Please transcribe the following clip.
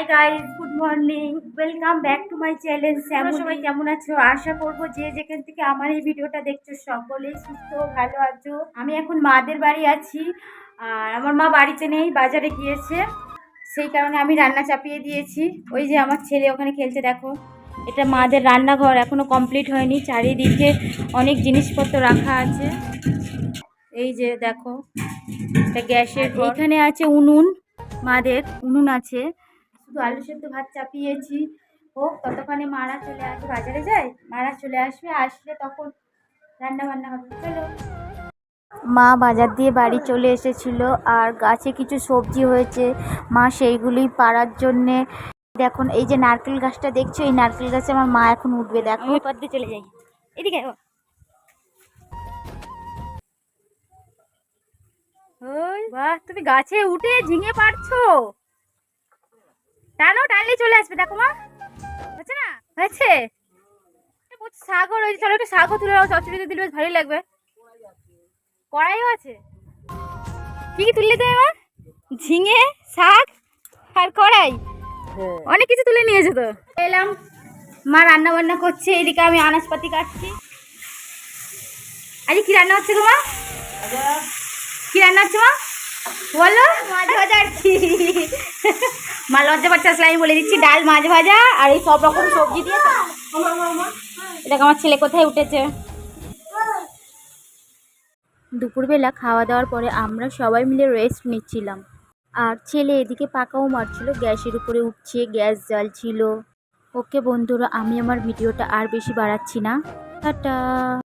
Hi guys good morning welcome back to my channel Shyamal সবাই কেমন আছো? আশা করব যে যেখান থেকে আমার এই ভিডিওটা দেখছ সকলেই সুস্থ ভালো আছো। আমি এখন মাদের বাড়ি আছি আর আমার মা বাড়িতে নেই বাজারে গিয়েছে। সেই কারণে আমি রান্না চাপিয়ে দিয়েছি। ওই যে আমার ছেলে ওখানে খেলছে দেখো। এটা মাদের রান্নাঘর এখনও কমপ্লিট হয়নি। চারিদিকে অনেক জিনিসপত্র রাখা আছে। এই যে দেখো এটা গ্যাসের এখানে আছে উনুন মাদের উনুন আছে। শুধু আলু সেদ্ধ ভাত চাপিয়েছি। হোক ততক্ষণে মারা চলে আসবে। বাজারে যায় মারা চলে আসবে আসলে তখন রান্না বান্না হবে। চলো। মা বাজার দিয়ে বাড়ি চলে এসেছিল আর গাছে কিছু সবজি হয়েছে। মা সেইগুলি পাড়ার জন্যে। দেখুন এই যে নারকেল গাছটা দেখছ? এই নারকেল গাছে আমার মা এখন উঠবে। দেখো। দিয়ে চলে যাই। এদিকে। ওই বাহ তুমি গাছে উঠে ঝিঙে পারছ টানো টানলে চলে আসবে দেখো মা। হচ্ছে না? হয়েছে? শাকও রয়েছে চলো একটু শাকও তুলে নাও চচড়িতে দিলে বেশ ভালোই লাগবে। কড়াইও আছে। কি কি তুললে দেবে মা? ঝিঙে শাক আর কড়াই। অনেক কিছু তুলে নিয়েছে তো। এলাম মা রান্না বান্না করছে এদিকে আমি আনাজপাতি কাটছি। আরে কি রান্না হচ্ছে তোমার কি রান্না হচ্ছে মা? বলো? মাছ মা লজ্জা পাচ্ছে, আসলে আমি বলে দিচ্ছি, ডাল, মাছ ভাজা আর এই সব রকম সবজি দিয়ে দেখো আমার ছেলে কোথায় উঠেছে? দুপুরবেলা খাওয়া দাওয়ার পরে আমরা সবাই মিলে রেস্ট নিচ্ছিলাম। আর ছেলে এদিকে পাকাও মারছিল, গ্যাসের উপরে উঠছে গ্যাস জ্বালছিল। ওকে বন্ধুরা, আমি আমার ভিডিওটা আর বেশি বাড়াচ্ছি না। টাটা।